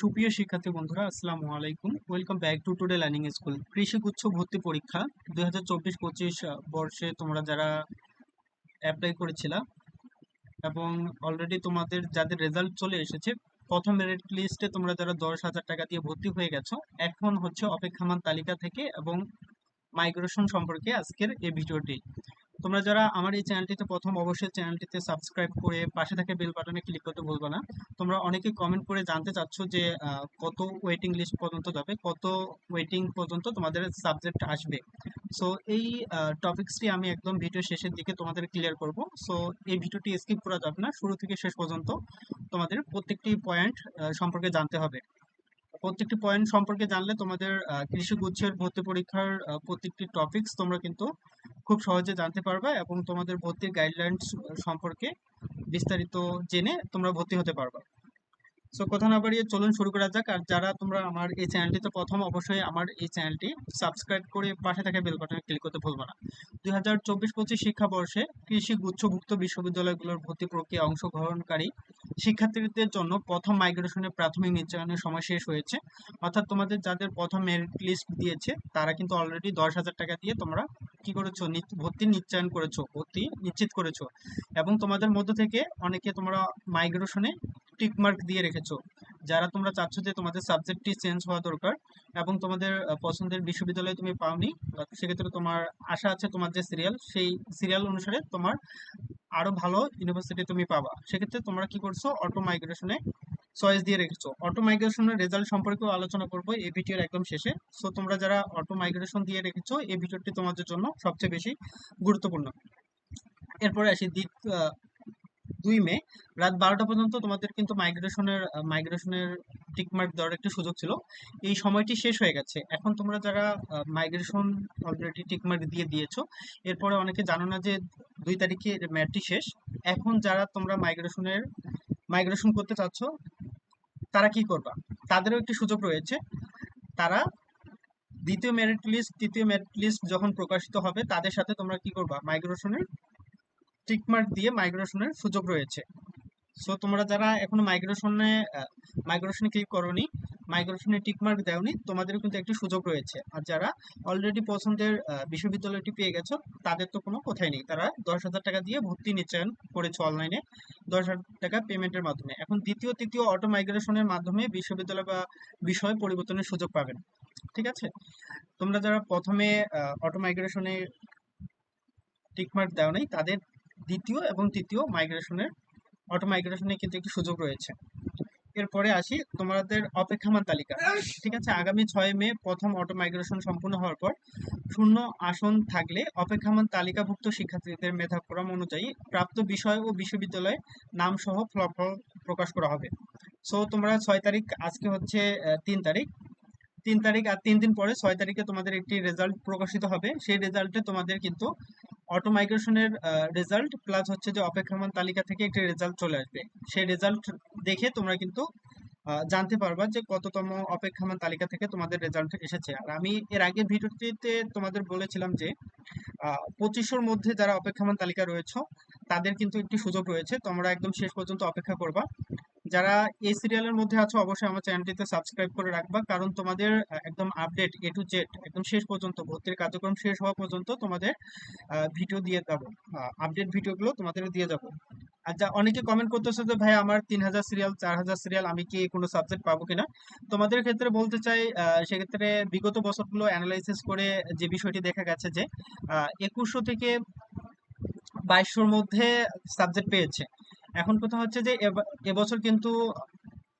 সুপ্রিয় শিক্ষার্থী বন্ধুরা, আসসালামু আলাইকুম। Welcome back to today learning school কৃষি গুচ্ছ ভর্তি পরীক্ষা দুই হাজার চব্বিশ পঁচিশ বর্ষে তোমরা যারা অ্যাপ্লাই করেছিলা এবং অলরেডি তোমাদের যাদের রেজাল্ট চলে এসেছে, প্রথম মেরিট লিস্টে তোমরা যারা দশ হাজার টাকা দিয়ে ভর্তি হয়ে গেছো, এখন হচ্ছে অপেক্ষামান তালিকা থেকে এবং মাইগ্রেশন সম্পর্কে আজকের এই ভিডিওটি। তোমরা যারা আমার এই চ্যানেলটিতে প্রথম, অবশ্যই চ্যানেলটিতে সাবস্ক্রাইব করে পাশে থাকা বেল বাটনে ক্লিক করতে ভুলবে না। তোমরা অনেকে কমেন্ট করে জানতে চাচ্ছ যে কত ওয়েটিং লিস্ট পর্যন্ত যাবে, কত ওয়েটিং পর্যন্ত তোমাদের সাবজেক্ট আসবে। সো এই টপিকসটি আমি একদম ভিডিও শেষের দিকে তোমাদের ক্লিয়ার করব। সো এই ভিডিওটি স্কিপ করা যাবে না, শুরু থেকে শেষ পর্যন্ত তোমাদের প্রত্যেকটি পয়েন্ট সম্পর্কে জানতে হবে। প্রত্যেকটি পয়েন্ট সম্পর্কে জানলে তোমাদের কৃষি গুচ্ছের ভর্তি পরীক্ষার প্রত্যেকটি টপিকস তোমরা কিন্তু খুব সহজে জানতে পারবে এবং তোমাদের ভর্তির গাইডলাইন্স সম্পর্কে বিস্তারিত জেনে তোমরা ভর্তি হতে পারবে। সো কথা না বাড়িয়ে চলুন শুরু করা যাক। আর যারা তোমরা আমার এই চ্যানেলটিতে প্রথম, অবশ্যই আমার এই চ্যানেলটি সাবস্ক্রাইব করে পাশে থাকা বেল বাটনে ক্লিক করতে ভুলবে না। দুই হাজার চব্বিশ পঁচিশ শিক্ষাবর্ষে কৃষি গুচ্ছভুক্ত বিশ্ববিদ্যালয়গুলোর ভর্তি প্রক্রিয়া অংশগ্রহণকারী শিক্ষার্থীদের জন্য প্রথম মাইগ্রেশনের প্রাথমিক নিশ্চয়নের সময় শেষ হয়েছে। অর্থাৎ তোমাদের যাদের প্রথম মেরিট লিস্ট দিয়েছে, তারা কিন্তু অলরেডি দশ হাজার টাকা দিয়ে তোমরা কি করেছ? ভর্তি নিশ্চয়ন করেছ, ভর্তি নিশ্চিত করেছ। এবং তোমাদের মধ্য থেকে অনেকে তোমরা মাইগ্রেশনে টিক মার্ক দিয়ে রেখেছো। যারা তোমরা চাচ্ছ যে তোমাদের সাবজেক্টটি চেঞ্জ হওয়া দরকার এবং তোমাদের পছন্দের বিশ্ববিদ্যালয়ে তুমি পাওনি সেক্ষেত্রে তোমার আশা আছে তোমার যে সিরিয়াল সেই সিরিয়াল অনুসারে তোমার আরও ভালো ইউনিভার্সিটি তুমি পাবা। সেক্ষেত্রে তোমরা কি করছ? অটো মাইগ্রেশনে চয়েস দিয়ে রেখেছো। অটো মাইগ্রেশনের রেজাল্ট সম্পর্কেও আলোচনা করব এই ভিডিওর একদম শেষে। সো তোমরা যারা অটো মাইগ্রেশন দিয়ে রেখেছো, এই ভিডিওটি তোমাদের জন্য সবচেয়ে বেশি গুরুত্বপূর্ণ। এরপরে আসি দ্বিত দুই মে, রাত বারোটা পর্যন্ত তোমাদের কিন্তু মাইগ্রেশনের মাইগ্রেশনের টিকমার্ক দেওয়ার একটি সুযোগ ছিল। এই সময়টি শেষ হয়ে গেছে। এখন তোমরা যারা মাইগ্রেশন অলরেডি টিকমার্ক দিয়ে দিয়েছ, এরপরে অনেকে জানো না যে দুই তারিখে ম্যাটটি শেষ। এখন যারা তোমরা মাইগ্রেশনের মাইগ্রেশন করতে চাচ্ছ তারা কি করবা? তাদেরও একটি সুযোগ রয়েছে। তারা দ্বিতীয় মেরিট লিস্ট তৃতীয় মেরিট লিস্ট যখন প্রকাশিত হবে, তাদের সাথে তোমরা কি করবা? মাইগ্রেশনের টিকমার্ক দিয়ে মাইগ্রেশনের সুযোগ রয়েছে। সো তোমরা যারা এখনও মাইগ্রেশনে মাইগ্রেশনে ক্লিক করোনি মাইগ্রেশনে টিকমার্ক দেওনি, তোমাদেরও কিন্তু একটি সুযোগ রয়েছে। আর যারা অলরেডি পছন্দের বিশ্ববিদ্যালয়টি পেয়ে গেছো, তাদের তো কোনো কথাই নেই। তারা দশ হাজার টাকা দিয়ে ভর্তি নিশ্চয়ন করেছ অনলাইনে দশ হাজার টাকা পেমেন্টের মাধ্যমে। এখন দ্বিতীয়, তৃতীয় অটো মাইগ্রেশনের মাধ্যমে বিশ্ববিদ্যালয় বা বিষয় পরিবর্তনের সুযোগ পাবেন। ঠিক আছে? তোমরা যারা প্রথমে অটো মাইগ্রেশনে টিকমার্ক দেওয়া নেই, তাদের দ্বিতীয় এবং তৃতীয় মাইগ্রেশনের অটো মাইগ্রেশনে কিন্তু একটি সুযোগ রয়েছে। এরপরে আসি তোমাদের অপেক্ষামান তালিকা। ঠিক আছে? আগামী ছয় মে প্রথম অটো মাইগ্রেশন সম্পূর্ণ হওয়ার পর শূন্য আসন থাকলে অপেক্ষামান তালিকাভুক্ত শিক্ষার্থীদের মেধাক্রম অনুযায়ী প্রাপ্ত বিষয় ও বিশ্ববিদ্যালয়ে নাম সহ ফলাফল প্রকাশ করা হবে। সো তোমরা ছয় তারিখ, আজকে হচ্ছে তিন তারিখ। তিন তারিখ আর তিন দিন পরে ছয় তারিখে তোমাদের একটি রেজাল্ট প্রকাশিত হবে। সেই রেজাল্টে তোমাদের কিন্তু অটো মাইগ্রেশনের রেজাল্ট প্লাস হচ্ছে যে অপেক্ষমান তালিকা থেকে একটি রেজাল্ট চলে আসবে। সেই রেজাল্ট দেখে তোমরা কিন্তু জানতে পারবা যে কততম অপেক্ষমান তালিকা থেকে তোমাদের রেজাল্ট এসেছে। আর আমি এর আগের ভিডিওটিতে তোমাদের বলেছিলাম যে পঁচিশশোর মধ্যে যারা অপেক্ষমান তালিকা রয়েছে, তাদের কিন্তু একটি সুযোগ রয়েছে। তোমরা একদম শেষ পর্যন্ত অপেক্ষা করবা। যারা এই সিরিয়ালের মধ্যে আছো, অবশ্যই আমার চ্যানেলটিতে সাবস্ক্রাইব করে রাখবা। কারণ তোমাদের একদম আপডেট এ টু জেড একদম শেষ পর্যন্ত, ভর্তির কার্যক্রম শেষ হওয়া পর্যন্ত তোমাদের ভিডিও দিয়ে যাব। আপডেট ভিডিওগুলো তোমাদের দিয়ে যাব। যা, অনেকে কমেন্ট করতেছে যে, ভাই, আমার তিন হাজার সিরিয়াল চার হাজার সিরিয়াল আমি কি কোনো সাবজেক্ট পাবো কিনা? তোমাদের ক্ষেত্রে বলতে চাই সেক্ষেত্রে বিগত বছরগুলো অ্যানালাইসিস করে যে বিষয়টি দেখা গেছে যে একুশশো থেকে বাইশশোর মধ্যে সাবজেক্ট পেয়েছে। এখন কথা হচ্ছে যে এব- এবছর কিন্তু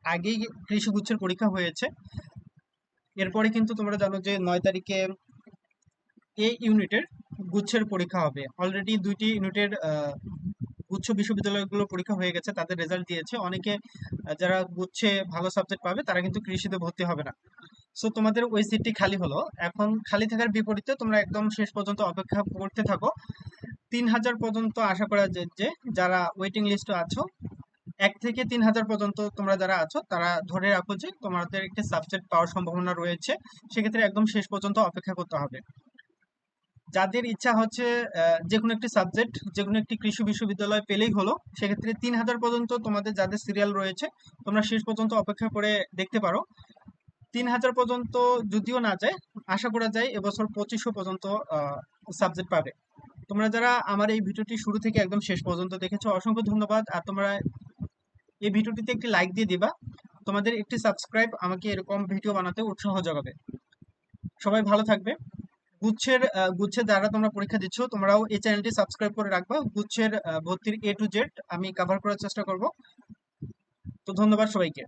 আগেই কৃষি গুচ্ছের পরীক্ষা হয়েছে। এরপরে কিন্তু তোমরা জানো যে নয় তারিখে এই ইউনিটের গুচ্ছের পরীক্ষা হবে। অলরেডি দুইটি ইউনিটের গুচ্ছ বিশ্ববিদ্যালয়গুলো পরীক্ষা হয়ে গেছে, তাদের রেজাল্ট দিয়েছে। অনেকে যারা গুচ্ছে ভালো সাবজেক্ট পাবে, তারা কিন্তু কৃষিতে ভর্তি হবে না। সো তোমাদের ওই সিটটি খালি হলো। এখন খালি থাকার বিপরীতে তোমরা একদম শেষ পর্যন্ত অপেক্ষা করতে থাকো। তিন হাজার পর্যন্ত আশা করা যায় যে যারা ওয়েটিং লিস্টে আছো, এক থেকে তিন হাজার পর্যন্ত তোমরা যারা আছো, তারা ধরে রাখো যে তোমাদের একটি সাবজেক্ট পাওয়ার সম্ভাবনা রয়েছে। সেক্ষেত্রে একদম শেষ পর্যন্ত অপেক্ষা করতে হবে। যাদের ইচ্ছা হচ্ছে যে কোনো একটি সাবজেক্ট যে কোনো একটি কৃষি বিশ্ববিদ্যালয় পেলেই হলো, সেক্ষেত্রে তিন হাজার পর্যন্ত তোমাদের যাদের সিরিয়াল রয়েছে, তোমরা শেষ পর্যন্ত অপেক্ষা করে দেখতে পারো। তিন হাজার পর্যন্ত যদিও না যায় আশা করা যায় এবছর পঁচিশশো পর্যন্ত সাবজেক্ট পাবে। তোমরা যারা আমার এই ভিডিওটি শুরু থেকে একদম শেষ পর্যন্ত দেখেছ অসংখ্য ধন্যবাদ। আর তোমরা এই ভিডিওটিতে একটি লাইক দিয়ে দিবা। তোমাদের একটি সাবস্ক্রাইব আমাকে এরকম ভিডিও বানাতে উৎসাহ যোগাবে। সবাই ভালো থাকবে। গুচ্ছের আহ, গুচ্ছের যারা তোমরা পরীক্ষা দিচ্ছ তোমরাও এই চ্যানেলটি সাবস্ক্রাইব করে রাখবা। গুচ্ছের ভর্তির এ টু জেড আমি কভার করার চেষ্টা করব। তো ধন্যবাদ সবাইকে।